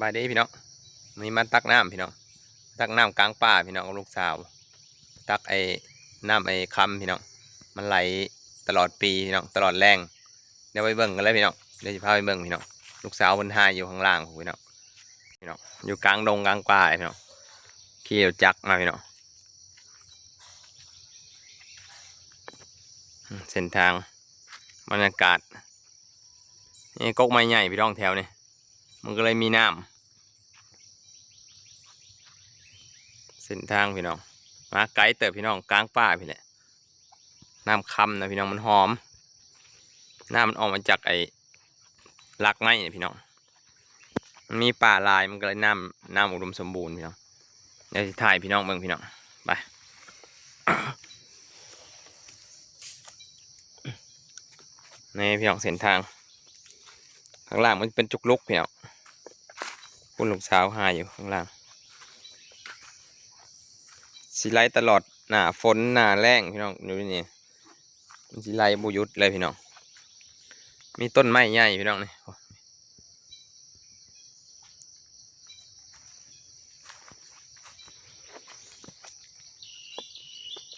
บายดีพี่น้องมีมาตักน้ำพี่น้องตักน้ำกลางป่าพี่น้องกับลูกสาว ตักไอ้น้ำไอ้คำพี่น้องมันไหลตลอดปีพี่น้องตลอดแรงเดี๋ยวไปเบิ่งกันเลยพี่น้องเดี๋ยวจะพาไปเบิ่งพี่น้องลูกสาวบนหายอยู่ข้างล่างพี่น้องพี่น้องอยู่กลางดงกลางป่าพี่น้องขี่รถจักรมาพี่น้องเส้นทางบรรยากาศนี่กกไม้ใหญ่พี่น้องแถวนี่ มันก็เลยมีน้ำเส้นทางพี่น้องมาไกลเติบพี่น้องกลางป่าพี่แหละน้ำคำนะพี่น้องมันหอมน้ำมันออกมาจากไอ้ลักไม้เนี่ยพี่น้องมันมีป่าลายมันก็เลยน้ำน้ำอุดมสมบูรณ์พี่น้องเดี๋ยวถ่ายพี่น้องเบิ่งพี่น้องไปนี่พี่น้องเส้นทาง ข้างล่างมันเป็นจุกลุกพี่น้อง คุณลูกสาวหาอยู่ข้างล่างสีไลตลอดหนาฝนหนาแรงพี่น้องดูนี่มันสีไลบุยุดเลยพี่น้อง มีต้นไม้ใหญ่พี่น้องนี่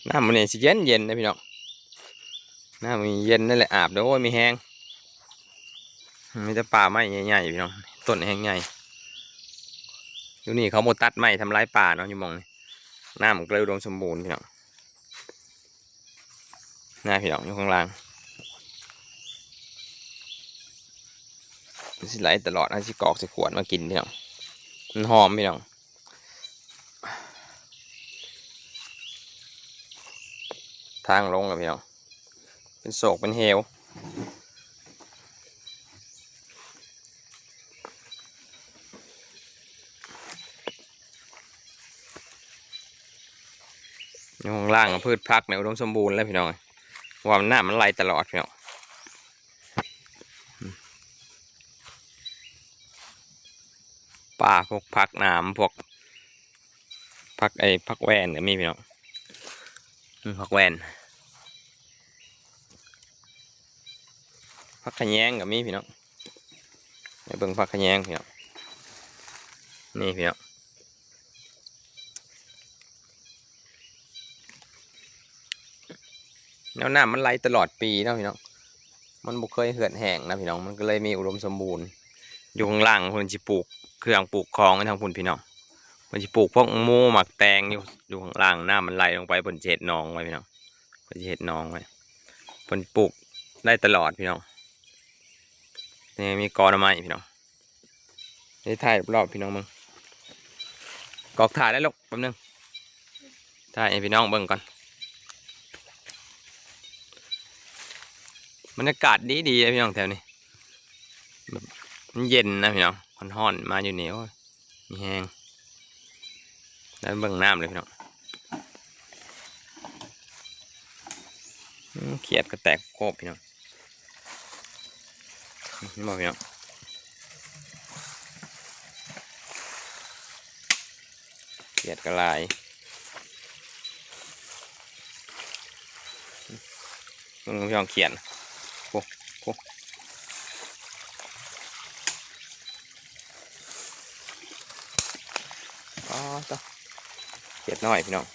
น้ำมันเนี่ยสิเย็นเย็นนะพี่น้องน้ำมันเย็นนั่นแหละอาบเดี๋ยวโอ้ยมีแห้งมีแต่ป่าไม้ใหญ่ๆพี่น้องต้นแห้งใหญ่ อยู่นี่เขาหมดตัดไม้ทำลายป่าเนาะอยู่มองนี่น้ำมันก็เลยอุดมสมบูรณ์พี่น้องหน้าพี่น้องอยู่ข้างล่างมันสิไหลตลอดเอาสิกอกสิขวดมากินพี่น้องมันหอมพี่น้องทางลงกับพี่น้องเป็นโศกเป็นเหว อยู่ข้างล่างพืชพักในยอุดมสมบูรณ์แล้วพี่น้องว่ามันหน้ำมันไหลตลอดพี่น้องป่าพวกพักน้ำพวกพักไอ้พักแวนก็มีพี่น้องพักแวนพักขยงก็มีพี่น้องไปเบิ่งพักขยงพี่น้องนี่พี่น้อง แนวน้ำมันไหลตลอดปีเนาะพี่น้อง มันบุเคยเหือดแห้งนะพี่น้อง มันก็เลยมีอุดมสมบูรณ์ อยู่ข้างล่างคนจิปลูก เครื่องปลูกคลองให้ทางพุ่นพี่น้องคนจิปลูกพวกหมูหมักแตงอยู่อยู่ข้างล่างหน้ำมันไหลลงไปบนเจ็ดนองไว้พี่น้องบนเจ็ดนองไว้เพิ่นปลูกได้ตลอดพี่น้อง นี่มีกอหน่อไม้พี่น้องนี่ถ่ายรอบพี่น้องมึงกอกถ่ายได้ลูกแป๊บนึงถ่ายให้พี่น้องเบิ่งก่อน บรรยากาศดีดีพี่น้องแถวนี้แบบมันเย็นนะพี่น้องมันห้อนๆมาอยู่เหนียวมีแห้งแล้วเบิ่งน้ำเลยพี่น้องเขียดก็แตกโคบพี่น้องนี่บอกพี่น้องเขียดก็ลายมึงพี่น้องเขียน อ๋อ ต่อเขียดน้อยพี่น้อง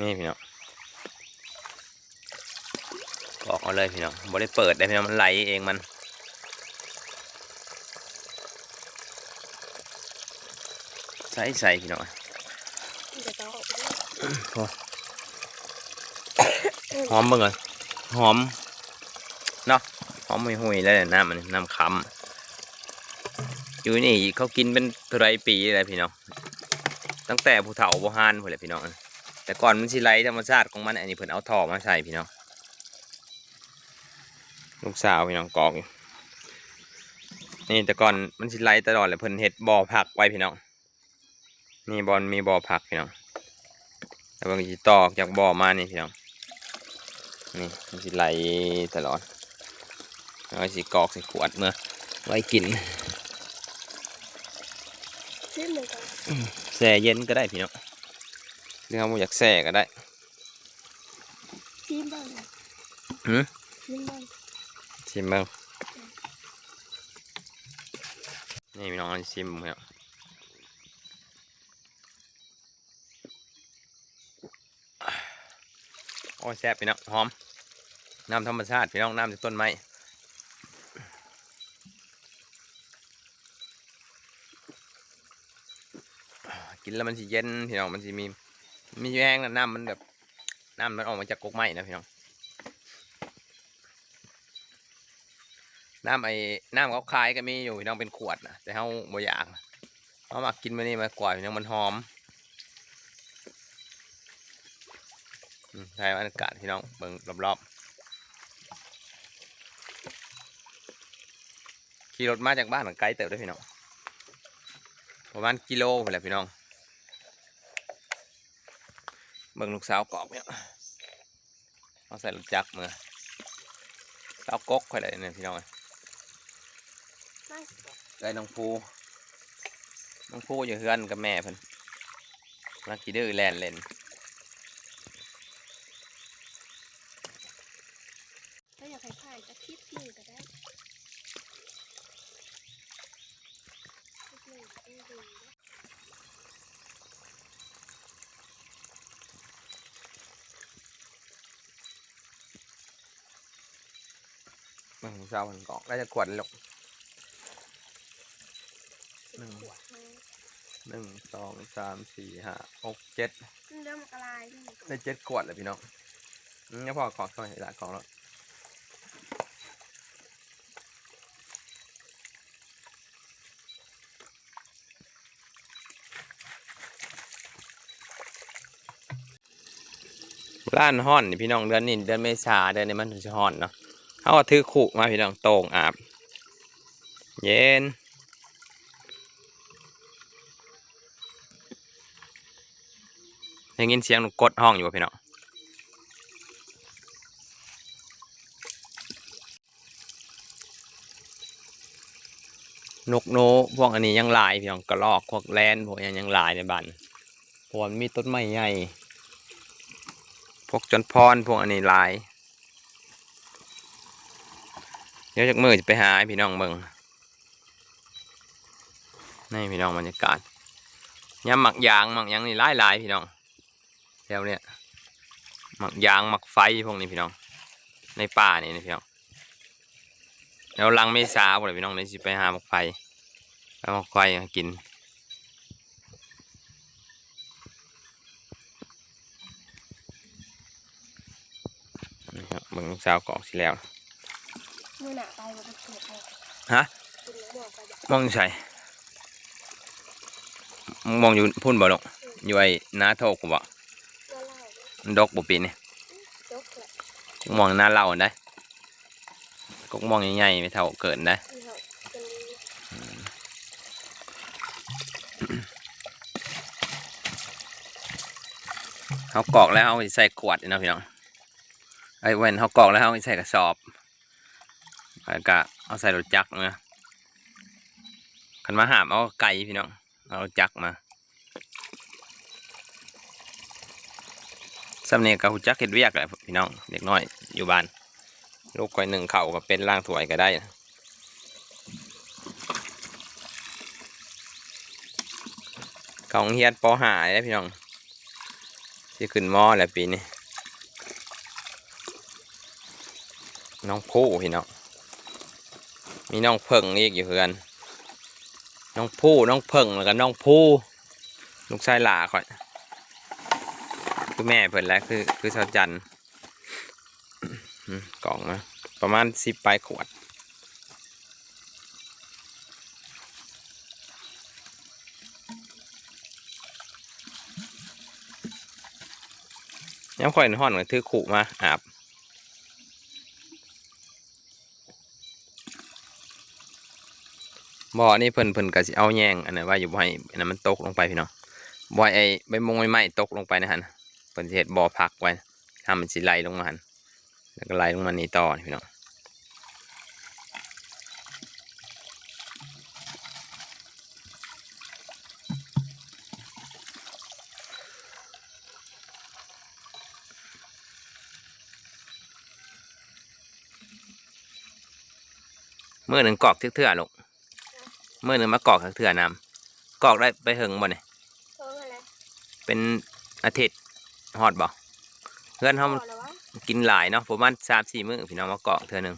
นี่พี่น้องออกเอาเลยพี่น้องบ่ได้เปิดได้พี่น้องมันไหลเองมันใส่ใส่พี่น้องเดี๋ยวต้องออกไปด้วย หอมเบิ่งเลยหอมเนาะหอมหุยๆแล้วเนี่ยน้ำมันน้ำคำอยู่นี่เขากินเป็นไรปีเลยพี่น้องตั้งแต่ผู้เฒ่าโบฮานพุ่นแหละพี่น้องแต่ก่อนมันสิไหลธรรมชาติของมันอันนี้เพิ่นเอาท่อมาใส่พี่น้องลูกสาวพี่น้องกอกอยู่นี่แต่ก่อนมันสิไหลตลอดเลยเพิ่นเฮ็ดบ่อผักไว้พี่น้องนี่บอลมีบ่อผักพี่น้องแล้วเบิ่งสิตอกจากบ่อมานี่พี่น้อง นี่มันสิไหลตลอดแล้วก็สิกรอกใส่ขวดเมื่อไว้กินชื่อเหมือนกันแช่เย็นก็ได้พี่น้องหรือเขาบ่อยากแส่ก็ได้ชิมบ้างหืมชิมบ้างชิมเบิ่งนี่พี่น้องเอาชิมครับ อ้ยแซ่บพี่น้องหอม น้ำธรรมชาติพี่น้องน้ำจากต้นไม้กินแล้วมันสิเย็นพี่น้องมันสิมีมีแห้งนะน้ำมันแบบน้ำมันออกมาจากกกไม้นะพี่น้องน้ำไอ้น้ำเขาขายก็มีอยู่พี่น้องเป็นขวดนะแต่เขาบ่อยากเขามากินมานี่มากกว่าพี่น้องมันหอมอืม ใช่บรรยากาศพี่น้องเบิ่งรอบๆขี่รถมาจากบ้านหลังไกลเติบด้วยพี่น้องประมาณกิโลไปแหละพี่น้องเบิ่งลูกสาวกรอกเนี่ยเอาใส่รถจักรมือสาวกกค่อยเลยเนี่ยพี่น้องไม่ได้น้องภูน้องภูอยู่เฮือนกับแม่เพิ่นมาขี่ดื้อแลนเล่นากให้ผ่านจะคิดหนึ่งก็ได้คิดหนึ่งก็ได้ดีนะเบิ่งช้าเพิ่นกอกได้จะขวดเลยลูกหนึ่งหนึ่งสองสามสี่ห้าหกเจ็ดเริ่มกระลายนี่ได้เจ็ดขวดเลยพี่น้องอืมงั้นพอกอกเข้าไปละกอกแล้ว ร้านห้อนนี่พี่น้องเดือนนี้เดือนเมษาเดือนนี้มันถึงจะห้อนเนาะเขาถือขู่มาพี่น้องโต่งอาบ เย็นได้ยินเสียงนูกดห้องอยู่พี่น้องนกโนพวกอันนี้ยังหลายพี่น้องกระรอกพวกแลนพวกยังยังหลายในบ้านพว่ามันมีต้นไม้ใหญ่ พวกจนพรพวกอันนี้ลาย เดี๋ยวจากมือจะไปหาพี่น้องเบิ่งนี่พี่น้องบรรยากาศยาหมักยางหมักยังนี่ลายลายพี่น้องแถวเนี่ยหมักยางหมักไฟพวกนี้พี่น้อง ในป่านี่นะพี่น้องแล้วลังไม่ซาบ่เลยพี่น้องในสิไปหาหมักไฟแล้วหมักไฟกิน นี่ครับเบิ่งลูกสาวกรอกสิแล้วเมื่อหนาไปมันจะเกิดอะไรฮะคุณน้องบอกไปแบบมองอยู่ใส่มองอยู่พุ่นบ่ลงอยู่ไอ้หน้าโทกกูบ่ว่าเล่าเนี่ยมันดกบ่ปีนี่ยกแหละมองหน้าเล่าอันได้ก็มองใหญ่ๆไม่เท่าเกินได้ที่เขาเป็นเขากรอกแล้วเอาไปใส่ขวดนี่เนาะพี่น้อง ไอ้เว้นเขากรอกแล้วเอาไปใส่กระสอบแล้วก็เอาใส่รถจักรนะขันมาหามเอาไก่พี่น้อง เอารถจักรมาสำเนียงกับหุจักเห็ดเวียกแหละพี่น้องเด็กน้อยอยู่บ้าน ลูกก้อยหนึ่งเข่าก็เป็นล่างถวยก็ได้ของเฮียนปอหาได้พี่น้องที่ขึ้นหม้อแหละปีนี้ น้องผู้พี่น้องมีน้องเพิ่งอีกอยู่เพื่อนน้องผู้น้องเพิ่งแล้วก็น้องผู้ลูกชายหลาก่อนคือแม่เพิ่นแล้วคือคือชาวจันทร์กล่องมาประมาณสิบปลายขวดย้ำข่อยห่อนก็ถือขู่มาอาบ บ่อนี่เพิ่นเพิ่นก็สิเอาแยงอันนั้นว่าอยู่บ่ให้อันนั้นมันตกลงไปพี่น้องบ่ใไอ้ใบมงใบไม้ตกลงไปนะฮะเพิ่นเหตุบ่อพักไว้ทำมันสิไหลลงมาฮันแล้วก็ไหลลงมานี่ต่อพี่น้องเมื่อหนึ่งกอกเทื่อๆลง เมื่อหนึ่งมากรอกเถื่อๆน้ำกรอกได้ไปเหิงบ่เนี่ยเพราะอะไรเป็นอาทิตย์ฮอดบ่เพื่อนเขาพอแล้ววะกินหลายเนาะประมาณสามสี่มื้อพี่น้องมากรอกเถื่อหนึ่ง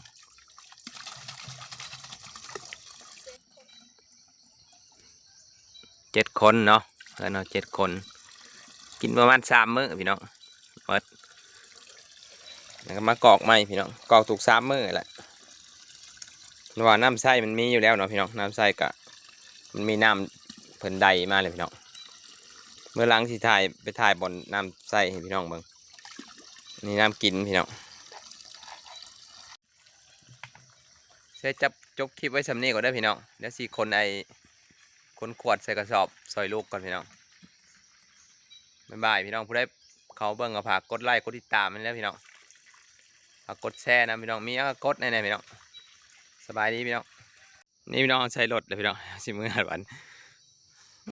เจ็ดคนเนาะเพื่อนเราเจ็ดคน กินประมาณสามมื้อพี่น้องหมดแล้วก็มากรอกใหม่พี่น้องกรอกถูกสามมื้อแหละเพ ราะว่าน้ำไส้มันมีอยู่แล้วเนาะพี่น้องน้ำไส้กะมันมีน้ำเพิ่นใดมาเลยพี่น้องเมื่อหล้างที่ถ่ายไปถ่ายบนน้ำไส้ให้พี่น้องเบิ่งนี่น้ำกินพี่น้องใช้จับจบคลิปไว้สำเนีก่อนได้พี่น้องเดี๋ยวสี่คนไอคนขวดใส่กระสอบซอยลูกก่อนพี่น้องบ๊ายบายพี่น้องผู้ได้เขาเบิ่งก็ฝากกดไลค์กดติดตามมันแล้วพี่น้องฝากกดแชร์นะพี่น้องมีก็กดแน่ๆพี่น้อง บายดีพี่น้องนี่พี่น้องใช้รถเลยพี่น้องสิมือหัดวัน